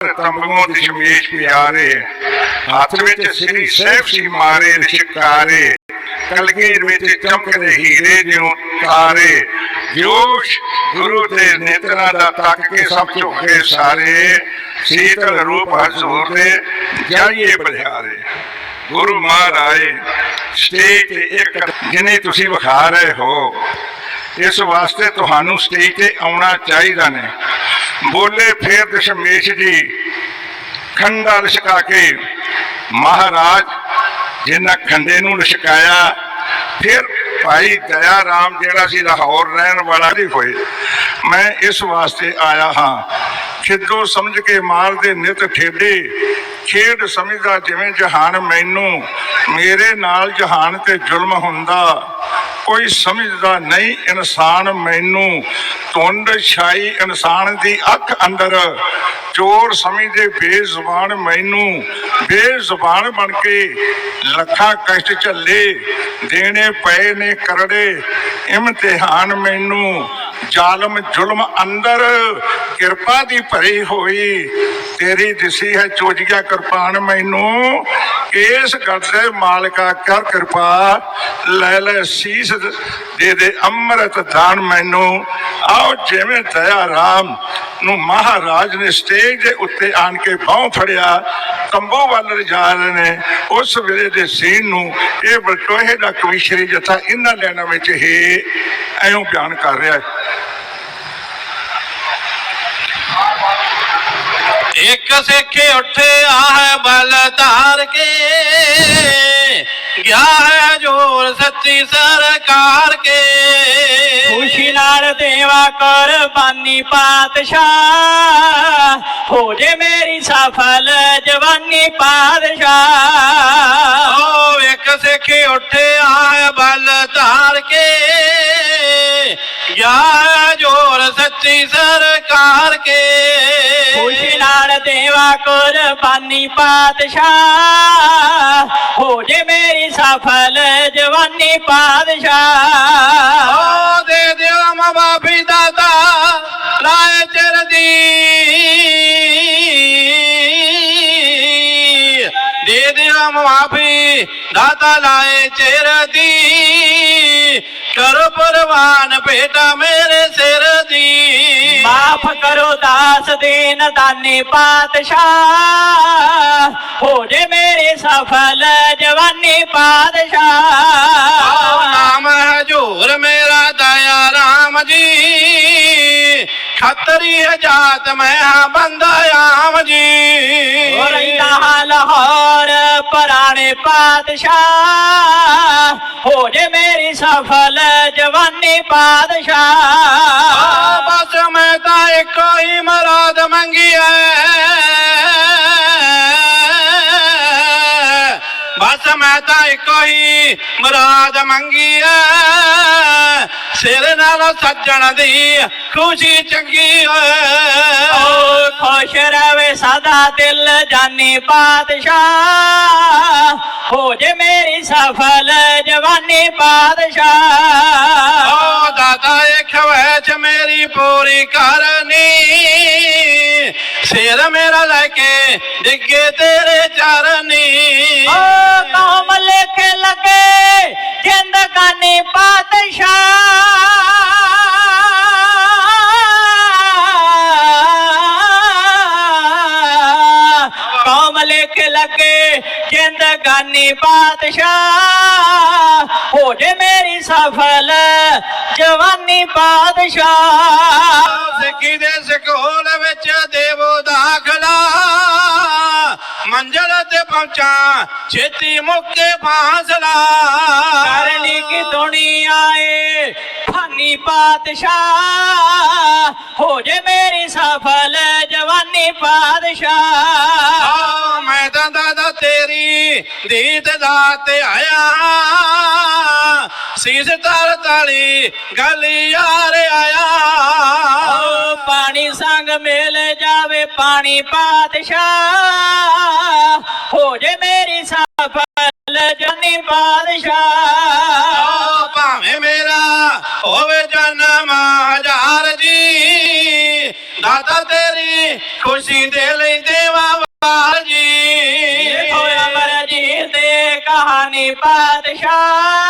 ਤੰਬੂਆਂ ਦੀ ਸ਼ਮੀਸ਼ ਪਿਆਰੇ ਹੱਥ ਵਿੱਚ ਸ੍ਰੀ ਸਹਿਬ ਸੀ ਮਾਰੇ ਰਿਸ਼ਕਾਰੇ ਕਲਗੀਰ ਵਿੱਚ ਚਮਕਦੇ ਹੀਰੇ ਜਿਉਂ ਤਾਰੇ। ਜੋਸ਼ ਗੁਰੂ ਦੇ ਨੇਤਰਾਂ ਦਾ ਤੱਕ ਕੇ ਸਭ ਝੁਕੇ ਸਾਰੇ। ਸੀਤਲ ਰੂਪ ਹਜ਼ੂਰ ਦੇ ਜਾਈਏ ਬਲਿਹਾਰੇ। ਗੁਰੂ ਮਹਾਰਾਜ ਸਟੇਜ ਤੇ ਇੱਕ ਜਿਨੇ ਤੁਸੀਂ ਵਿਖਾ ਰਹੇ ਹੋ ਇਸ ਵਾਸਤੇ ਤੁਹਾਨੂੰ ਸਟੇਜ ਤੇ ਆਉਣਾ ਚਾਹੀਦਾ ਨੇ। ਬੋਲੇ ਫੇਰ ਦਸ਼ਮੇਸ਼ ਜੀ, ਖੰਡਾ ਲਿਸ਼ਕਾ ਕੇ ਮਹਾਰਾਜ ਜਿਨ੍ਹਾਂ ਖੰਡੇ ਨੂੰ ਲਿਸ਼ਕਾਇਆ, ਫਿਰ ਭਾਈ ਦਇਆ ਰਾਮ ਜਿਹੜਾ ਸੀ ਲਾਹੌਰ ਰਹਿਣ ਵਾਲਾ ਨਹੀਂ ਹੋਏ। ਮੈਂ ਇਸ ਵਾਸਤੇ ਆਇਆ ਹਾਂ। ਖਿੱਦੋ ਸਮਝ ਕੇ ਮਾਲ ਦੇ ਨਿਤ ਠੇਡੇ, ਖੇਡ ਸਮਝਦਾ ਜਿਵੇਂ ਜਹਾਨ ਮੈਨੂੰ, ਮੇਰੇ ਨਾਲ ਜਹਾਨ ਤੇ ਜ਼ੁਲਮ ਹੁੰਦਾ। ਕੋਈ ਸਮਝਦਾ ਨਹੀਂ ਇਨਸਾਨ ਮੈਨੂੰ ਤੁੰਡ ਛਾਈ ਇਨਸਾਨ ਦੀ ਅੱਖ ਅੰਦਰ। ਚੋਰ ਸਮਝਦੇ ਬੇਜ਼ੁਬਾਨ ਮੈਨੂੰ, ਬੇਜ਼ੁਬਾਨ ਬਣ ਕੇ ਲੱਖਾਂ ਕਸ਼ਟ ਝੱਲੇ, ਦੇਣੇ ਪਏ ਨੇ ਕਰੜੇ, ਇਮਤਿਹਾਨ ਮੈਨੂੰ ਜ਼ਾਲਮ ਜ਼ੁਲਮ ਅੰਦਰ ਕਿਰਪਾ ਦੀ ਭਰੀ ਹੋਈ। ਤੇਰੀ ਦਿਸੀ ਹੈ ਚੋਜੀਆ ਕਿਰਪਾਨ ਮੈਨੂੰ। ਇਸ ਗੱਲ ਮਾਲਕਾ ਕਰ ਕਿਰਪਾ। ਲੈ ਲੈ ਸੀਸ ਦੇ ਦੇ ਅੰਮ੍ਰਿਤ ਦਾਨ ਮੈਨੂੰ। ਆਓ ਜਿਵੇਂ ਦਇਆ ਰਾਮ ਨੂੰ ਮਹਾਰਾਜ ਨੇ ਸਟੇਜ ਦੇ ਉੱਤੇ ਆਣ ਕੇ ਬਾਹ ਫੜਿਆ ਕੰਬੋ ਵੱਲ ਲਿਜਾ ਰਹੇ ਨੇ। ਉਸ ਵੇਲੇ ਦੇ ਸੀਨ ਨੂੰ ਇਹ ਬਲਟੋਹੇ ਦਾ ਕਵਿਸ਼ਰੀ ਜਥਾ ਇਹਨਾਂ ਲੈਣਾ ਵਿੱਚ ਹੀ ਐਉਂ ਬਿਆਨ ਕਰ ਰਿਹਾ ਹੈ। ਇੱਕ ਸਿੱਖ ਉੱਠੇ ਆਹ ਬਲ ਧਾਰ ਕੇ ਗਿਆ ਹੈ ਜੋਰ ਸੱਚੀ ਸਰਕਾਰ ਕੇ ਖੁਸ਼ੀ ਨਾਲ ਦੇਵਾ ਕੁਰਬਾਨੀ ਪਾਤਸ਼ਾਹ ਹੋ ਜੇ ਮੇਰੀ ਸਫਲ ਜਵਾਨੀ ਪਾਤਸ਼ਾਹ ਓ ਇੱਕ ਸਿੱਖ ਉੱਠੇ ਆਹ ਬਲ ਧਾਰ ਕੇ ਗਿਆ ਹੈ ਸੱਚੀ ਸਰਕਾਰ ਕੇ। ਖੁਸ਼ੀ ਨਾਲ ਦੇਵਾ ਕੁਰਬਾਨੀ ਪਾਤਸ਼ਾਹ। ਹੋ ਜੇ ਮੇਰੀ ਸਫਲ ਜਵਾਨੀ ਪਾਤਸ਼ਾਹ। ਓ ਦੇ ਦਿਓ ਮਾਂ ਬਾਪੀ ਦਾਦਾ ਲਾਏ ਚਿਰ ਦੀ। ਦੇ ਦਿਓ ਮਾਂ ਬਾਪੀ ਦਾਦਾ ਲਾਏ ਚਿਰ ਦੀ। ਕਰ ਪਰਵਾਨ ਬੇਟਾ ਮੇਰੇ ਸਿਰ ਦੀ। ਮਾਫ ਕਰੋ ਦਾਸ ਦੀਨ ਦਾਨੀ ਪਾਤਸ਼ਾਹ। ਹੋ ਜੇ ਮੇਰੀ ਸਫਲ ਜਵਾਨੀ ਆਓ ਪਾਤਸ਼ਾਹ ਨਾਮ ਹਜੂਰ ਮੇਰਾ ਦਇਆ ਰਾਮ ਜੀ। ਖੱਤਰੀ ਜਾਤ ਮੈਂ ਹਾਂ ਬੰਦਾ ਆਮ ਜੀ। ਹੋ ਰਹਿੰਦਾ ਲਾਹੌਰ ਪੁਰਾਣੇ ਪਾਤਸ਼ਾਹ। ਹੋ ਜੇ ਮੇਰੀ ਸਫਲ ਜਵਾਨੀ ਪਾਤਸ਼ਾਹ। ਬਸ ਮੈਂ ਤਾਂ ਇੱਕੋ ਹੀ ਮਰਾਦ ਮੰਗੀ ਐ ਬਸ ਮੈਂ ਤਾਂ ਇੱਕੋ ਹੀ ਮਰਾਦ ਮੰਗੀ ਐ ਸਿਰ ਨਾਲ ਸੱਜਣ ਦੀ ਖੁਸ਼ੀ ਚੰਗੀ ਓ ਓਏ ਖੁਸ਼ ਰਵੇ ਸਦਾ ਦਿਲ ਜਾਨੀ ਪਾਤਸ਼ਾਹ। ਹੋ ਜੇ ਮੇਰੀ ਸਫਲ ਜਵਾਨੀ ਪਾਤਸ਼ਾਹ। ਓ ਦਾਦਾ ਇਹ ਖਵੈਚ ਮੇਰੀ ਪੂਰੀ ਕਰਨੀ। ਸਿਰ ਮੇਰਾ ਲੈ ਕੇ ਡਿੱਗੇ ਤੇਰੇ ਚਰਨੀ ਜਿੰਦਗਾਨੀ ਪਾਤਸ਼ਾਹ ਹੋ ਜੇ ਮੇਰੀ ਸਫਲ ਜਵਾਨੀ ਪਾਤਸ਼ਾਹ ਸਿੱਖੀ ਦੇ ਸਕੂਲ ਵਿੱਚ ਦੇਵੋ ਦਾਖਲਾ ਮੰਜ਼ਲ ਤੇ ਪਹੁੰਚਾ ਛੇਤੀ ਮੁੱਕੇ ਫਾਸਲਾ। ਕਰਨੀ ਕੀ ਦੁਨੀਆ ਏ ਫਾਨੀ ਪਾਤਸ਼ਾਹ ਹੋ ਜੇ ਮੇਰੀ ਸਫਲ ਜਵਾਨੀ ਪਾਤਸ਼ਾਹ ਆ ਮੈਂ ਤਾਂ ਦਾਦਾ ਤੇਰੀ ਦੀਤ ਦਾ ਤੇ ਆਇਆ। ਸੀਸ ਤਲ ਤਲੀ ਗਲੀ ਯਾਰ ਆਇਆ। ਪਾਣੀ ਸੰਗ ਮਿਲ ਜਾਵੇ ਪਾਣੀ ਪਾਤਸ਼ਾਹ ਹੋ ਜੇ ਮੇਰੀ ਸਫਲ ਜਵਾਨੀ ਪਾਤਸ਼ਾਹ ਭਾਵੇਂ ਮੇਰਾ ਹੋਵੇ ਜਨਮ ਹਜ਼ਾਰ ਜੀ। ਦਾਦਾ ਤੇਰੀ ਖੁਸ਼ੀ ਦੇ ਲੈਂਦੇ ਸੇਵਾ Bye. Thank God.